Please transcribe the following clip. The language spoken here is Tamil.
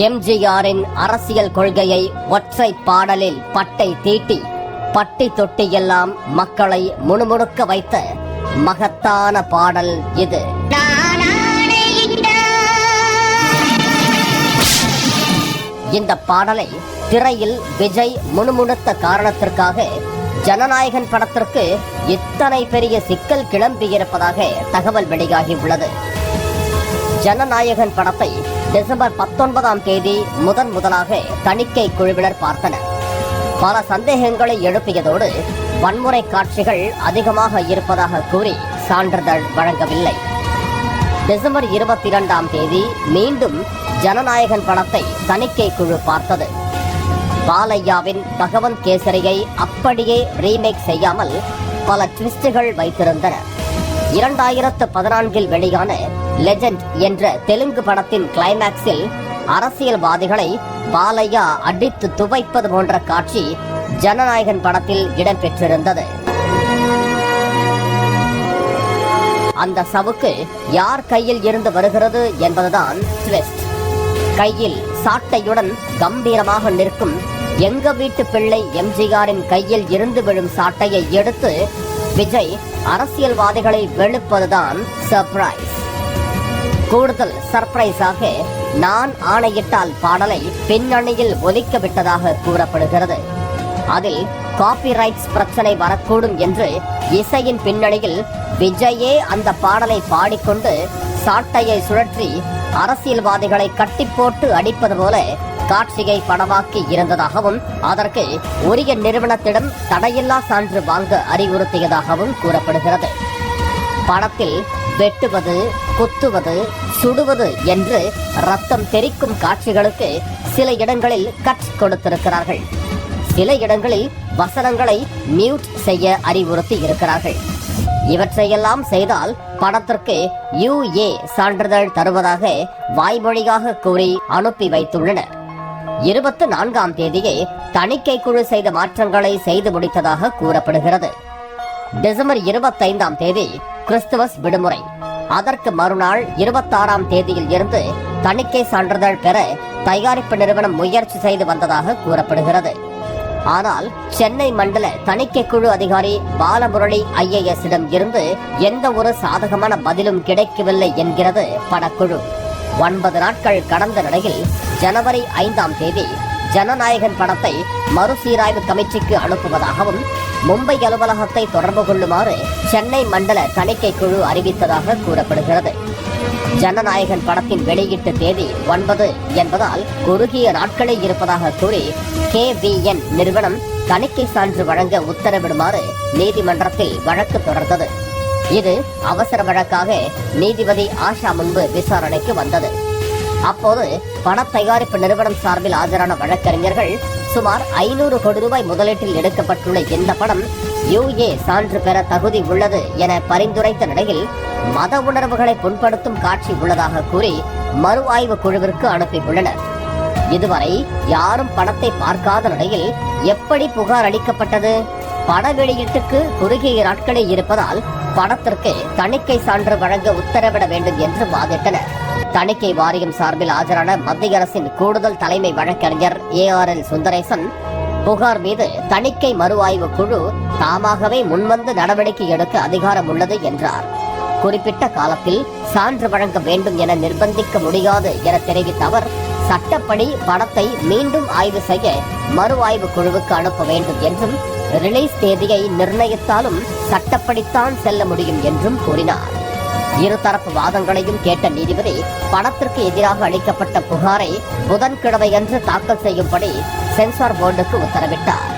எம்ஜிஆரின் அரசியல் கொள்கையை ஒற்றை பாடலில் பட்டை தீட்டி பட்டி தொட்டி எல்லாம் மக்களை முணுமுணுக்க வைத்த மகத்தான பாடல் இது. இந்த பாடலை திரையில் விஜய் முணுமுணுத்த காரணத்திற்காக ஜனநாயகன் படத்திற்கு இத்தனை பெரிய சிக்கல் கிளம்பியிருப்பதாக தகவல் வெளியாகி உள்ளது. ஜனநாயகன் படத்தை டிசம்பர் பத்தொன்பதாம் தேதி முதன் முதலாக தணிக்கை குழுவினர் பார்த்தனர். பல சந்தேகங்களை எழுப்பியதோடு வன்முறை காட்சிகள் அதிகமாக இருப்பதாக கூறி சான்றிதழ் வழங்கவில்லை. டிசம்பர் இருபத்தி இரண்டாம் தேதி மீண்டும் ஜனநாயகன் படத்தை தணிக்கை குழு பார்த்தது. பாலையாவின் பகவந்த் கேசரியை அப்படியே ரீமேக் செய்யாமல் பல ட்விஸ்டுகள் வைத்திருந்தன. இரண்டாயிரத்து பதினான்கில் வெளியான லெஜெண்ட் என்ற தெலுங்கு படத்தின் கிளைமேக்ஸில் அரசியல்வாதிகளை பாலையா அடித்து துவைப்பது போன்ற காட்சி ஜனநாயகன் படத்தில் இடம்பெற்றிருந்தது. அந்த சவுக்கு யார் கையில் இருந்து வருகிறது என்பதுதான் ட்விஸ்ட் கையில் சாட்டையுடன் கம்பீரமாக நிற்கும் எங்க வீட்டு பிள்ளை எம்ஜிஆரின் கையில் இருந்து விழும் சாட்டையை எடுத்து விஜய் அரசியல்வாதிகளை வெளுப்பதுதான் சர்ப்ரைஸ் கூடுதல் சர்ப்ரைஸாக நான் ஆணையிட்டால் பாடலை பின்னணியில் ஒலிக்க விட்டதாக கூறப்படுகிறது. அதில் காப்பிரைட்ஸ் பிரச்சனை வரக்கூடும் என்று இசையின் பின்னணியில் விஜயே அந்த பாடலை பாடிக்கொண்டு சாட்டையை சுழற்றி அரசியல்வாதிகளை கட்டி போட்டு அடிப்பது போல காட்சியை படமாக்கி இருந்ததாகவும் அதற்கு உரிய நிறுவனத்திடம் தடையில்லா சான்று வாங்க அறிவுறுத்தியதாகவும் கூறப்படுகிறது. படத்தில் வெட்டுவது குத்துவது சுடுவது என்று ரத்தம் தெறிக்கும் காட்சிகளுக்கு சில இடங்களில் கட் கொடுத்திருக்கிறார்கள். சில இடங்களில் வசனங்களை மியூட் செய்ய அறிவுறுத்தி இருக்கிறார்கள். இவற்றையெல்லாம் செய்தால் படத்திற்கு யுஏ சான்றிதழ் தருவதாக வாய்மொழியாக கூறி அனுப்பி வைத்துள்ளனர். இருபத்தி நான்காம் தேதியே தணிக்கை குழு செய்த மாற்றங்களை செய்து முடித்ததாக கூறப்படுகிறது. டிசம்பர் இருபத்தைந்தாம் தேதி கிறிஸ்துமஸ் விடுமுறை. அதற்கு மறுநாள் இருபத்தாறாம் தேதியில் இருந்து தணிக்கை சான்றிதழ் பெற தயாரிப்பு நிறுவனம் முயற்சி செய்து வந்ததாக கூறப்படுகிறது. ஆனால் சென்னை மண்டல தணிக்கை குழு அதிகாரி பாலமுரளி ஐஏஎஸ்ஸிடம் இருந்து எந்த ஒரு சாதகமான பதிலும் கிடைக்கவில்லை என்கிறது படக்குழு. ஒன்பது நாட்கள் கடந்த நிலையில் ஜனவரி ஐந்தாம் தேதி ஜனநாயகன் படத்தை மறுசீராய்வு கமிட்டிக்கு அனுப்புவதாகவும் மும்பை அலுவலகத்தை தொடர்பு கொள்ளுமாறு சென்னை மண்டல தணிக்கை குழு அறிவித்ததாக கூறப்படுகிறது. ஜனநாயகன் படத்தின் வெளியீட்டு தேதி ஒன்பது என்பதால் குறுகிய நாட்களே இருப்பதாக கூறி கே வி என் நிறுவனம் தணிக்கை சான்று வழங்க உத்தரவிடுமாறு நீதிமன்றத்தில் வழக்கு தொடர்ந்தது. இது அவசர வழக்காக நீதிபதி ஆஷா முன்பு விசாரணைக்கு வந்தது. அப்போது பட தயாரிப்பு நிறுவனம் சார்பில் ஆஜரான வழக்கறிஞர்கள் சுமார் ஐநூறு கோடி ரூபாய் முதலீட்டில் எடுக்கப்பட்டுள்ள இந்த படம் யுஏ சான்று பெற தகுதி உள்ளது என பரிந்துரைத்த நிலையில் மத உணர்வுகளை புண்படுத்தும் காட்சி உள்ளதாக கூறி மறு ஆய்வு குழுவிற்கு அனுப்பியுள்ளனர். இதுவரை யாரும் படத்தை பார்க்காத நிலையில் எப்படி புகார் அளிக்கப்பட்டது? பட வெளியீட்டுக்கு குறுகிய நாட்களே இருப்பதால் படத்திற்கு தணிக்கை சான்று வழங்க உத்தரவிட வேண்டும் என்று வாதிட்டனர். தணிக்கை வாரியம் சார்பில் ஆஜரான மத்திய அரசின் கூடுதல் தலைமை வழக்கறிஞர் ஏ ஆர் எல் சுந்தரேசன் புகார் மீது தணிக்கை மறு ஆய்வு குழு தாமாகவே முன்வந்து நடவடிக்கை எடுக்க அதிகாரம் உள்ளது என்றார். குறிப்பிட்ட காலத்தில் சான்று வழங்க வேண்டும் என நிர்பந்திக்க முடியாது என தெரிவித்த அவர் சட்டப்படி படத்தை மீண்டும் ஆய்வு செய்ய மறு ஆய்வு குழுவுக்கு அனுப்ப வேண்டும் என்றும் ரிலீஸ் தேதியை நிர்ணயித்தாலும் சட்டப்படித்தான் செல்ல முடியும் என்றும் கூறினார். இருதரப்பு வாதங்களையும் கேட்ட நீதிபதி படத்திற்கு எதிராக அளிக்கப்பட்ட புகாரை புதன்கிழமையன்று தாக்கல் செய்யும்படி சென்சார் போர்டுக்கு உத்தரவிட்டார்.